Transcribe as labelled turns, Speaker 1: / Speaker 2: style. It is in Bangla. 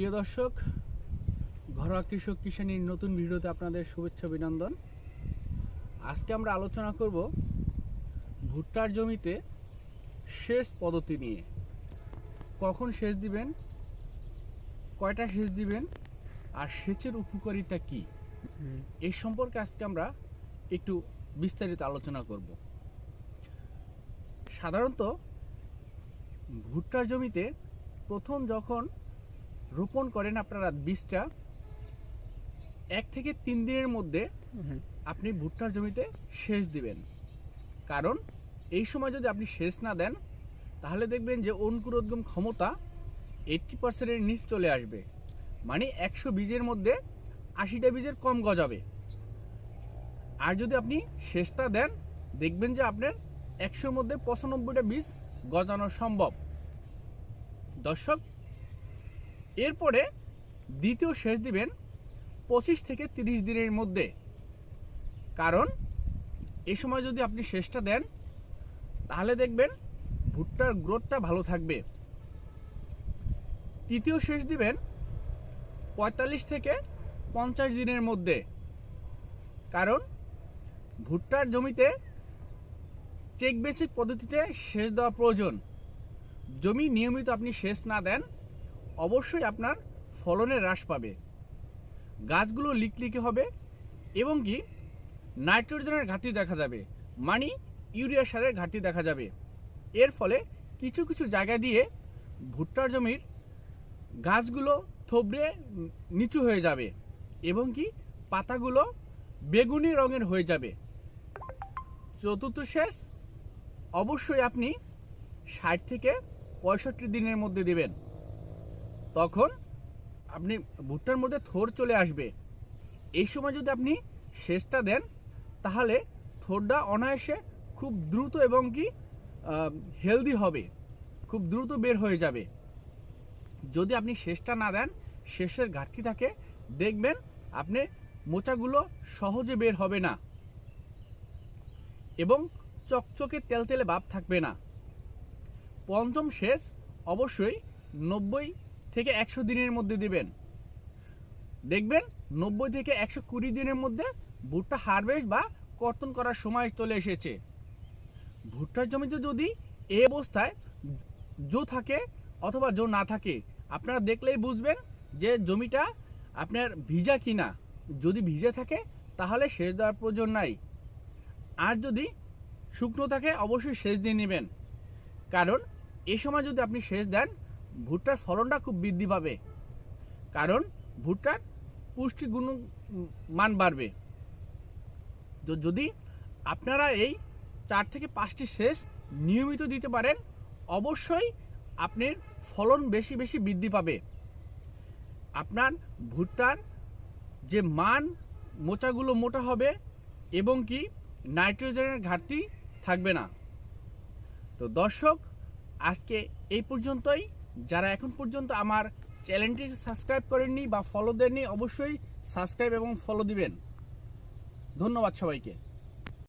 Speaker 1: প্রিয় দর্শক ঘরোয়া কৃষক কিষানির নতুন ভিডিওতে আপনাদের শুভেচ্ছা অভিনন্দন। আজকে আমরা আলোচনা করব ভুট্টার জমিতে সেচ পদ্ধতি নিয়ে। কখন সেচ দিবেন কয়টা সেচ দিবেন আর সেচের উপকারিতা কি? এই সম্পর্কে আজকে আমরা একটু বিস্তারিত আলোচনা করব। সাধারণত ভুট্টার জমিতে প্রথম যখন রোপণ করেন আপনারা বীজটা এক থেকে তিন দিনের মধ্যে আপনি ভুট্টার জমিতে সেচ দিবেন। কারণ এই সময় যদি আপনি সেচ না দেন তাহলে দেখবেন যে অঙ্কুরোদ্গম ক্ষমতা এইটটি পার্সেন্টের নিচ চলে আসবে। মানে একশো বীজের মধ্যে আশিটা বীজের কম গজাবে। আর যদি আপনি সেচটা দেন দেখবেন যে আপনার একশোর মধ্যে পঁচানব্বইটা বীজ গজানো সম্ভব। দর্শক এরপরে দ্বিতীয় সেচ দিবেন পঁচিশ থেকে তিরিশ দিনের মধ্যে। কারণ এ সময় যদি আপনি সেচটা দেন, তাহলে দেখবেন ভুট্টার গ্রোথটা ভালো থাকবে। তৃতীয় সেচ দিবেন পঁয়তাল্লিশ থেকে পঞ্চাশ দিনের মধ্যে। কারণ ভুট্টার জমিতে চেক বেসিক পদ্ধতিতে সেচ দেওয়া প্রয়োজন। জমি নিয়মিত আপনি সেচ না দেন অবশ্যই আপনার ফলনে হ্রাস পাবে। গাছগুলো লিকলিকে হবে এবং কি নাইট্রোজেনের ঘাটতি দেখা যাবে মানে ইউরিয়া সারের ঘাটতি দেখা যাবে। এর ফলে কিছু কিছু জায়গা দিয়ে ভুট্টার জমির গাছগুলো থবড়ে নিচু হয়ে যাবে এবং কি পাতাগুলো বেগুনি রঙের হয়ে যাবে। চতুর্থ শেষ, অবশ্যই আপনি ষাট থেকে পঁয়ষট্টি দিনের মধ্যে দেবেন। তখন আপনি ভুট্টার মধ্যে থোর চলে আসবে। এই সময় যদি আপনি সেচটা দেন, তাহলে থোরটা অনায়াসে খুব দ্রুত এবং কি হেলদি হবে, খুব দ্রুত বের হয়ে যাবে। যদি আপনি শেষটা না দেন শেষের ঘাটতি থাকে, দেখবেন আপনি মোচাগুলো সহজে বের হবে না এবং চকচকে তেলতেলে ভাব থাকবে না। পঞ্চম শেষ অবশ্যই নব্বই থেকে একশো দিনের মধ্যে দিবেন। দেখবেন নব্বই থেকে একশো কুড়ি দিনের মধ্যে ভুট্টা হারভেস্ট বা কর্তন করার সময় চলে এসেছে। ভুট্টার জমিতে যদি এ অবস্থায় জো থাকে অথবা জো না থাকে, আপনারা দেখলেই বুঝবেন যে জমিটা আপনার ভিজা কিনা। যদি ভিজা থাকে, তাহলে সেচ দেওয়ার প্রয়োজন নাই। আর যদি শুকনো থাকে, অবশ্যই সেচ দিয়ে নেবেন। কারণ, এ সময় যদি আপনি সেচ দেন ভুট্টার ফলনটা খুব বৃদ্ধি পাবে। কারণ ভুট্টার পুষ্টি গুণ মান বাড়বে। তো যদি আপনারা এই চার থেকে পাঁচটি সেচ নিয়মিত দিতে পারেন, অবশ্যই আপনার ফলন বেশি বেশি বৃদ্ধি পাবে। আপনার ভুট্টার যে মান, মোচাগুলো মোটা হবে এবং কি নাইট্রোজেনের ঘাটতি থাকবে না। তো দর্শক, আজকে এই পর্যন্তই। যারা এখন পর্যন্ত আমার চ্যানেলটি সাবস্ক্রাইব করেননি বা ফলো দেননি, অবশ্যই সাবস্ক্রাইব এবং ফলো দিবেন। ধন্যবাদ সবাইকে।